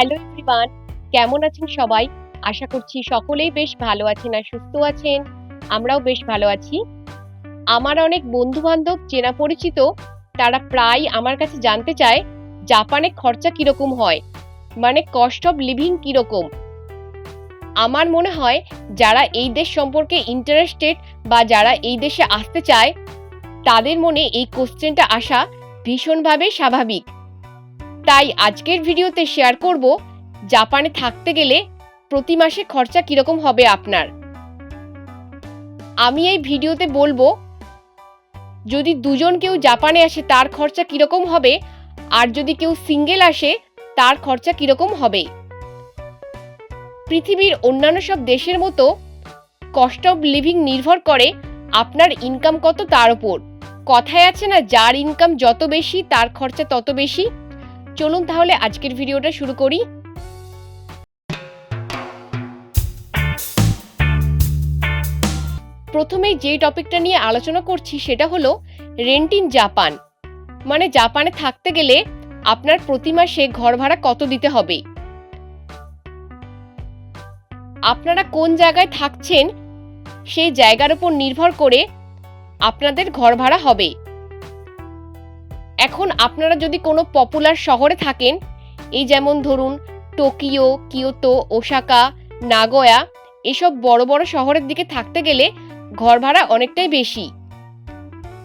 Hello everyone কেমন আছেন সবাই? আশা করছি সকলেই বেশ ভালো আছেন আর সুস্থ আছেন। আমরাও বেশ ভালো আছি। আমার অনেক বন্ধু বান্ধব চেনা পরিচিত, তারা প্রায় আমার কাছে জানতে চায়, জাপানে খরচা কীরকম হয়? মানে কস্ট অফ লিভিং কীরকম? আমার মনে হয়, যারা এই দেশ সম্পর্কে ইন্টারেস্টেড বা যারা এই দেশে আসতে চায়, তাদের মনে এই কোশ্চেনটা আসা ভীষণভাবে স্বাভাবিক। তাই আজকের ভিডিওতে শেয়ার করব জাপানে থাকতে গেলে প্রতি মাসে খরচা কীরকম হবে আপনার। আমি এই ভিডিওতে বলব, যদি দুজন কেউ জাপানে আসে তার খরচা কীরকম হবে, আর যদি কেউ সিঙ্গেল আসে তার খরচা কীরকম হবে। পৃথিবীর অন্যান্য সব দেশের মতো কস্ট অফ লিভিং নির্ভর করে আপনার ইনকাম কত তার উপর। কথায় আছে না, যার ইনকাম যত বেশি, তার খরচা তত বেশি। চলুন তাহলে আজকের ভিডিওটা শুরু করি। প্রথমে যে টপিকটা নিয়ে আলোচনা করছি সেটা হলো রেন্ট ইন জাপান। মানে জাপানে থাকতে গেলে আপনার প্রতি মাসে ঘর ভাড়া কত দিতে হবে? আপনারা কোন জায়গায় থাকছেন সেই জায়গার উপর নির্ভর করে আপনাদের ঘর ভাড়া হবে। এখন আপনারা যদি কোনো পপুলার শহরে থাকেন, এই যেমন ধরুন টোকিও, কিয়োতো, ওসাকা, নাগোয়া, এসব বড় বড় শহরের দিকে থাকতে গেলে ঘর ভাড়া অনেকটাই বেশি।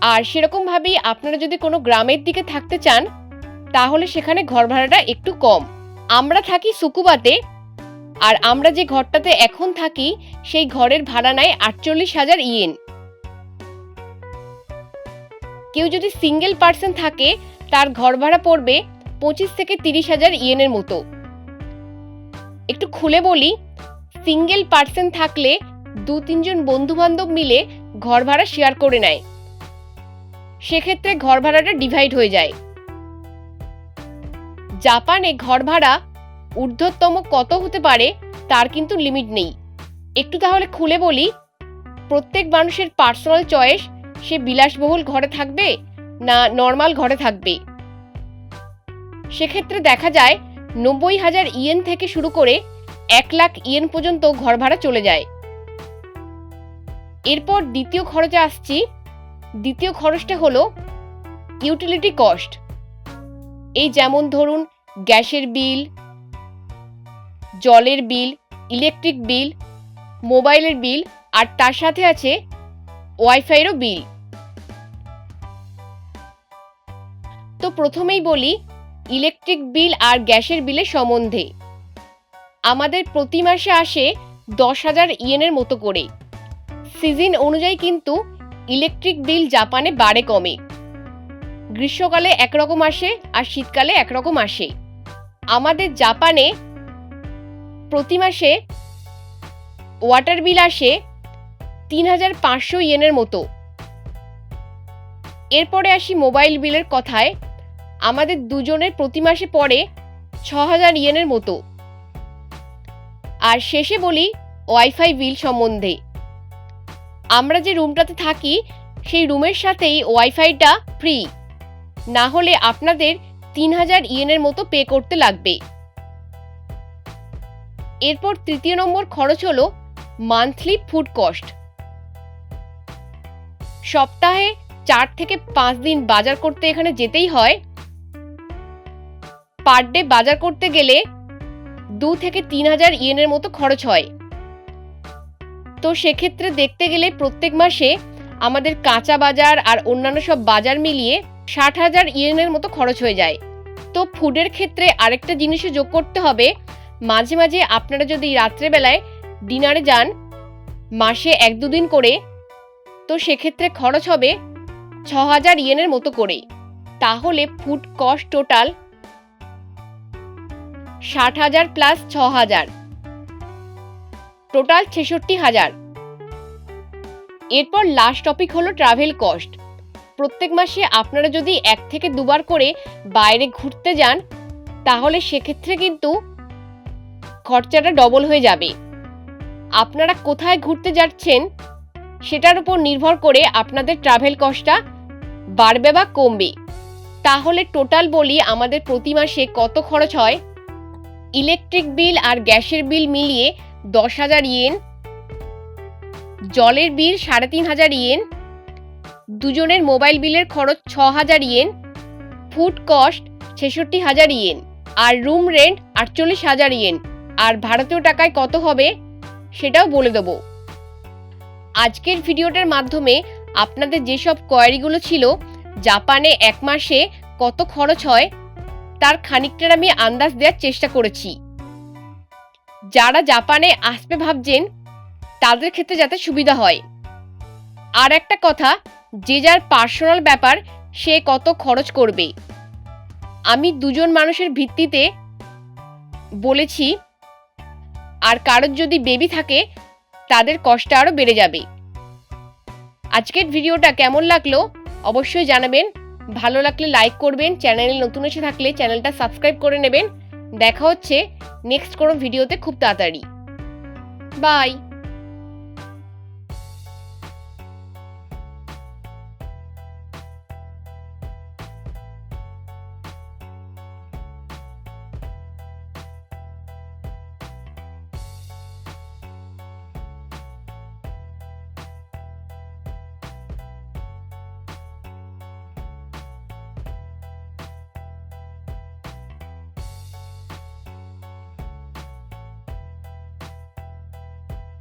আর সেরকমভাবেই আপনারা যদি কোনো গ্রামের দিকে থাকতে চান, তাহলে সেখানে ঘর ভাড়াটা একটু কম। আমরা থাকি সুকুবাতে, আর আমরা যে ঘরটাতে এখন থাকি, সেই ঘরের ভাড়া নেয় আটচল্লিশ হাজার ইয়েন। কেউ যদি সিঙ্গেল পার্সন থাকে, তার ঘর ভাড়া পড়বে পঁচিশ থেকে তিরিশ হাজার ইয়েনের মতো। একটু খুলে বলি সিঙ্গেল পার্সন থাকলে দু তিনজন বন্ধু বান্ধব মিলে ঘর ভাড়া শেয়ার করে নেয়। সেক্ষেত্রে ঘর ভাড়াটা ডিভাইড হয়ে যায়। জাপানে ঘর ভাড়া ঊর্ধ্বতম কত হতে পারে, তার কিন্তু লিমিট নেই। একটু তাহলে খুলে বলি, প্রত্যেক মানুষের পার্সোনাল চয়েস সে বিলাসবহুল ঘরে থাকবে না নর্মাল ঘরে থাকবে? সেক্ষেত্রে দেখা যায় নব্বই হাজার ইয়েন থেকে শুরু করে এক লাখ ইয়েন পর্যন্ত ঘর ভাড়া চলে যায়। এরপর দ্বিতীয় খরচে আসছি। দ্বিতীয় খরচটা হলো ইউটিলিটি কস্ট এই যেমন ধরুন গ্যাসের বিল, জলের বিল ইলেকট্রিক বিল মোবাইলের বিল আর তার সাথে আছে ওয়াইফাইয়েরও বিল। প্রথমেই বলি, ইলেকট্রিক বিল আর গ্যাসের বিলের সম্বন্ধে। আমাদের প্রতি মাসে আসে দশ হাজার ইয়েনের মতো করে। সিজন অনুযায়ী কিন্তু ইলেকট্রিক বিল জাপানে বাড়ে কমে। গ্রীষ্মকালে একরকম আসে আর শীতকালে একরকম আসে। আমাদের জাপানে প্রতি মাসে ওয়াটার বিল আসে তিন হাজার পাঁচশো ইয়েনের মতো। এরপরে আসি মোবাইল বিলের কথায়। আমাদের দুজনের প্রতি মাসে পড়ে ছ হাজার ইয়েনের মতো। আর শেষে বলি, ওয়াইফাই বিল সম্বন্ধে। আমরা যে রুমটাতে থাকি, সেই রুমের সাথেই ওয়াইফাইটা ফ্রি। না হলে আপনাদের তিন হাজার ইয়েনের মতো পে করতে লাগবে। এরপর তৃতীয় নম্বর খরচ হলো মান্থলি ফুড কস্ট। সপ্তাহে চার থেকে পাঁচ দিন বাজার করতে এখানে যেতেই হয়। পার ডে বাজার করতে গেলে দু থেকে তিন হাজার ইয়েনের মতো খরচ হয়। তো সেক্ষেত্রে দেখতে গেলে প্রত্যেক মাসে আমাদের কাঁচা বাজার আর অন্যান্য সব বাজার মিলিয়ে ষাট হাজার ইয়েনের মতো খরচ হয়ে যায়। তো ফুডের ক্ষেত্রে আরেকটা জিনিসও যোগ করতে হবে, মাঝে মাঝে আপনারা যদি রাত্রেবেলায় ডিনারে যান, মাসে এক দুদিন করে, তো সেক্ষেত্রে খরচ হবে ছ হাজার ইয়েনের মতো করে তাহলে ফুড কস্ট টোটাল ষাট হাজার প্লাস ছ হাজার। টোটাল ছেষট্টি হাজার। এরপর লাস্ট টপিক হলো ট্রাভেল কস্ট প্রত্যেক মাসে আপনারা যদি এক থেকে দুবার করে বাইরে ঘুরতে যান, তাহলে সেক্ষেত্রে কিন্তু খরচাটা ডবল হয়ে যাবে। আপনারা কোথায় ঘুরতে যাচ্ছেন, সেটার উপর নির্ভর করে আপনাদের ট্রাভেল কস্টটা বাড়বে বা কমবে। তাহলে টোটাল বলি আমাদের প্রতি মাসে কত খরচ হয়? ইলেকট্রিক বিল আর গ্যাসের বিল মিলিয়ে দশ হাজার ইয়েন, জলের বিল সাড়ে তিন হাজার ইয়েন, দুজনের মোবাইল বিলের খরচ ছ হাজার ইয়েন, ফুড কস্ট ছেষট্টি হাজার ইয়েন, আর রুম রেন্ট আটচল্লিশ হাজার ইয়েন। আর ভারতীয় টাকায় কত হবে সেটাও বলে দেবো। আজকের ভিডিওটার মাধ্যমে আপনাদের যেসব কোয়ারিগুলো ছিল, জাপানে এক মাসে কত খরচ হয় তার খানিকটার আমি আন্দাজ দেওয়ার চেষ্টা করেছি। যারা জাপানে আসবে ভাবছেন, তাদের ক্ষেত্রে যাতে সুবিধা হয়। আর একটা কথা, যে যার পার্সোনাল ব্যাপার, সে কত খরচ করবে। আমি দুজন মানুষের ভিত্তিতে বলেছি, আর কারোর যদি বেবি থাকে, তাদের কষ্ট আরও বেড়ে যাবে। আজকের ভিডিওটা কেমন লাগল, অবশ্যই জানাবেন। ভালো লাগলে লাইক করবেন চ্যানেলে নতুন এসে থাকলে চ্যানেলটা সাবস্ক্রাইব করে নেবেন। দেখা হচ্ছে নেক্সট কোনো ভিডিওতে খুব তাড়াতাড়ি। বাই